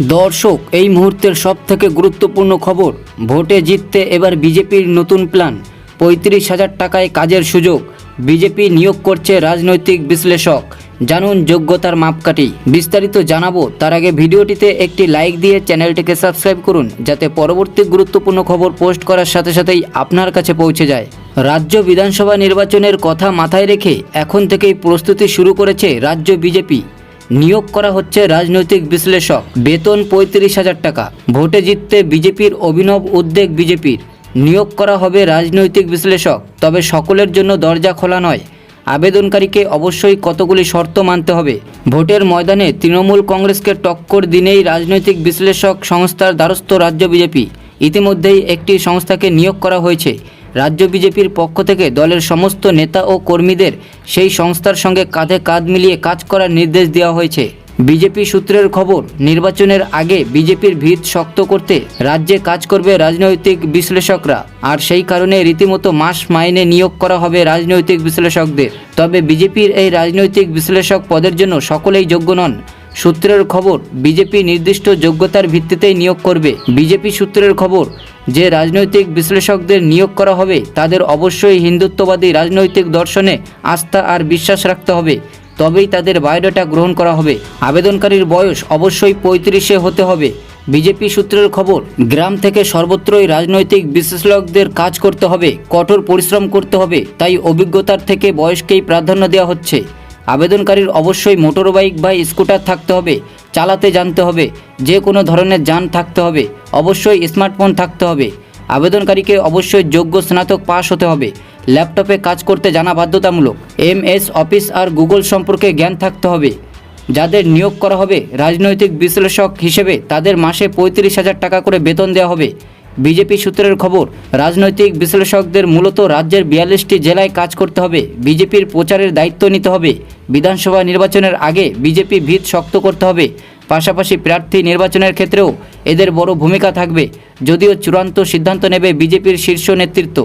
দর্শক, এই মুহূর্তের সব থেকে গুরুত্বপূর্ণ খবর, ভোটে জিততে এবার বিজেপির নতুন প্ল্যান। পঁয়ত্রিশ হাজার টাকায় কাজের সুযোগ, বিজেপি নিয়োগ করছে রাজনৈতিক বিশ্লেষক। জানুন যোগ্যতার মাপকাঠি। বিস্তারিত জানাব, তার আগে ভিডিওটিতে একটি লাইক দিয়ে চ্যানেলটিকে সাবস্ক্রাইব করুন, যাতে পরবর্তী গুরুত্বপূর্ণ খবর পোস্ট করার সাথে সাথেই আপনার কাছে পৌঁছে যায়। রাজ্য বিধানসভা নির্বাচনের কথা মাথায় রেখে এখন থেকেই প্রস্তুতি শুরু করেছে রাজ্য বিজেপি। নিয়োগ করা হচ্ছে রাজনৈতিক বিশ্লেষক। বেতন পঁয়ত্রিশ হাজার টাকা। ভোটে জিততে বিজেপির অভিনব উদ্বেগ বিজেপির। নিয়োগ করা হবে রাজনৈতিক বিশ্লেষক। তবে সকলের জন্য দরজা খোলা নয়। আবেদনকারীকে অবশ্যই কতগুলি শর্ত মানতে হবে? ভোটের ময়দানে তৃণমূল কংগ্রেসকে টক্কর দিনেই রাজনৈতিক বিশ্লেষক সংস্থার দ্বারস্থ রাজ্য বিজেপি। ইতিমধ্যেই একটি সংস্থাকে নিয়োগ করা হয়েছে। রাজ্য বিজেপির পক্ষ থেকে দলের সমস্ত নেতা ও কর্মীদের সেই সংস্থার সঙ্গে কাঁধে কাঁধ মিলিয়ে কাজ করার নির্দেশ দেওয়া হয়েছে। বিজেপি সূত্রের খবর, নির্বাচনের আগে বিজেপির ভিত শক্ত করতে রাজ্যে কাজ করবে রাজনৈতিক বিশ্লেষকরা। আর সেই কারণে রীতিমতো মাস মাইনে নিয়োগ করা হবে রাজনৈতিক বিশ্লেষকদের। তবে বিজেপির এই রাজনৈতিক বিশ্লেষক পদের জন্য সকলেই যোগ্য নন। সূত্রের খবর, বিজেপি নির্দিষ্ট যোগ্যতার ভিত্তিতেই নিয়োগ করবে। বিজেপি সূত্রের খবর, যে রাজনৈতিক বিশ্লেষকদের নিয়োগ করা হবে, তাদের অবশ্যই হিন্দুত্ববাদী রাজনৈতিক দর্শনে আস্থা আর বিশ্বাস রাখতে হবে। তবেই তাদের বায়োডাটা গ্রহণ করা হবে। আবেদনকারীর বয়স অবশ্যই পঁয়ত্রিশে হতে হবে। বিজেপি সূত্রের খবর, গ্রাম থেকে সর্বত্রই রাজনৈতিক বিশ্লেষকদের কাজ করতে হবে, কঠোর পরিশ্রম করতে হবে, তাই অভিজ্ঞতার থেকে বয়সকেই প্রাধান্য দেওয়া হচ্ছে। আবেদনকারীর অবশ্যই মোটর বাইক বা স্কুটার থাকতে হবে, চালাতে জানতে হবে, যে কোনো ধরনের যান থাকতে হবে, অবশ্যই স্মার্টফোন থাকতে হবে। আবেদনকারীকে অবশ্যই যোগ্য স্নাতক পাশ হতে হবে, ল্যাপটপে কাজ করতে জানা বাধ্যতামূলক। এম এস অফিস আর গুগল সম্পর্কে জ্ঞান থাকতে হবে। যাদের নিয়োগ করা হবে, রাজনৈতিক বিশ্লেষক হিসেবে তাদের মাসে পঁয়ত্রিশ হাজার টাকা করে বেতন দেওয়া হবে। বিজেপি সূত্রের খবর, রাজনৈতিক বিশ্লেষকদের মূলত রাজ্যের বিয়াল্লিশটি জেলায় কাজ করতে হবে। বিজেপির প্রচারের দায়িত্ব নিতে হবে। বিধানসভা নির্বাচনের আগে বিজেপি ভিত শক্ত করতে হবে। পাশাপাশি প্রার্থী নির্বাচনের ক্ষেত্রেও এদের বড় ভূমিকা থাকবে। যদিও চূড়ান্ত সিদ্ধান্ত নেবে বিজেপির শীর্ষ নেতৃত্ব।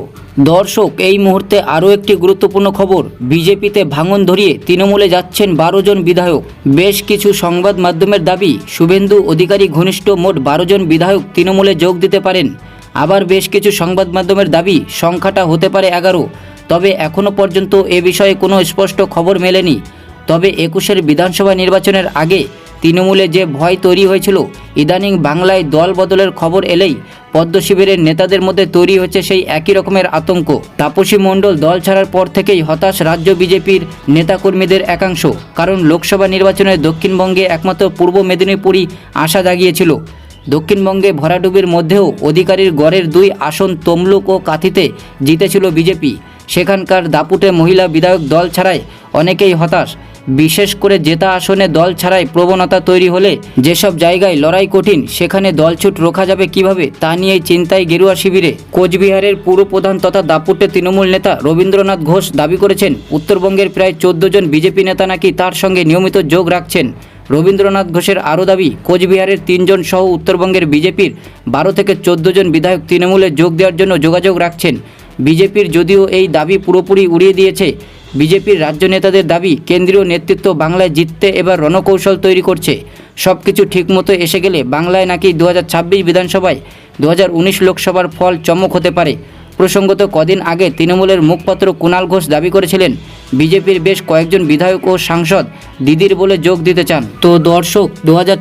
দর্শক, এই মুহূর্তে আরও একটি গুরুত্বপূর্ণ খবর। বিজেপিতে ভাঙন ধরিয়ে তৃণমূলে যাচ্ছেন বারো জন বিধায়ক। বেশ কিছু সংবাদ মাধ্যমের দাবি, শুভেন্দু অধিকারী ঘনিষ্ঠ মোট বারো জন বিধায়ক তৃণমূলে যোগ দিতে পারেন। আবার বেশ কিছু সংবাদ মাধ্যমের দাবি, সংখ্যাটা হতে পারে এগারো। তবে এখনও পর্যন্ত এ বিষয়ে কোনো স্পষ্ট খবর মেলেনি। তবে একুশের বিধানসভা নির্বাচনের আগে তৃণমূলে যে ভয় তৈরি হয়েছিল, ইদানিং বাংলায় দল বদলের খবর এলেই পদ্ম শিবিরের নেতাদের মধ্যে তৈরি হচ্ছে সেই একই রকমের আতঙ্ক। তাপসী মণ্ডল দল ছাড়ার পর থেকেই হতাশ রাজ্য বিজেপির নেতাকর্মীদের একাংশ। কারণ লোকসভা নির্বাচনে দক্ষিণবঙ্গে একমাত্র পূর্ব মেদিনীপুরই আশা জাগিয়েছিল। দক্ষিণবঙ্গে ভরাডুবির মধ্যেও অধিকারীর গড়ের দুই আসন তমলুক ও কাথিতে জিতেছিল বিজেপি। সেখানকার দাপুটে মহিলা বিধায়ক দল ছাড়াই অনেকেই হতাশ। বিশেষ করে জেতা আসনে দল ছাড়াই প্রবণতা তৈরি হলে যেসব জায়গায় লড়াই কঠিন, সেখানে দলছুট রোখা যাবে কীভাবে তা নিয়ে চিন্তায় গেরুয়া শিবিরে কোচবিহারের পুরপ্রধান তথা দাপুটে তৃণমূল নেতা রবীন্দ্রনাথ ঘোষ দাবি করেছেন, উত্তরবঙ্গের প্রায় চোদ্দ জন বিজেপি নেতা নাকি তার সঙ্গে নিয়মিত যোগ রাখছেন। রবীন্দ্রনাথ ঘোষের আরও দাবি, কোচবিহারের তিনজন সহ উত্তরবঙ্গের বিজেপির বারো থেকে চোদ্দ জন বিধায়ক তৃণমূলে যোগ দেওয়ার জন্য যোগাযোগ রাখছেন। বিজেপির যদিও এই দাবি পুরোপুরি উড়িয়ে দিয়েছে। বিজেপির রাজ্য নেতাদের দাবি, কেন্দ্রীয় নেতৃত্ব বাংলায় জিততে এবার রণকৌশল তৈরি করছে। সব কিছু ঠিকমতো এসে গেলে বাংলায় নাকি দু হাজার ছাব্বিশ বিধানসভায় দু হাজার উনিশ লোকসভার ফল চমক হতে পারে। প্রসঙ্গত কদিন আগে তৃণমূলের মুখপাত্র কুণাল ঘোষ দাবি করেছিলেন বিজেপির বেশ কয়েকজন বিধায়ক ও সাংসদ দিদির বলে যোগ দিতে চান। তো দর্শক, দু হাজার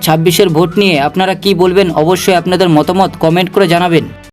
ভোট নিয়ে আপনারা কি বলবেন? অবশ্যই আপনাদের মতামত কমেন্ট করে জানাবেন।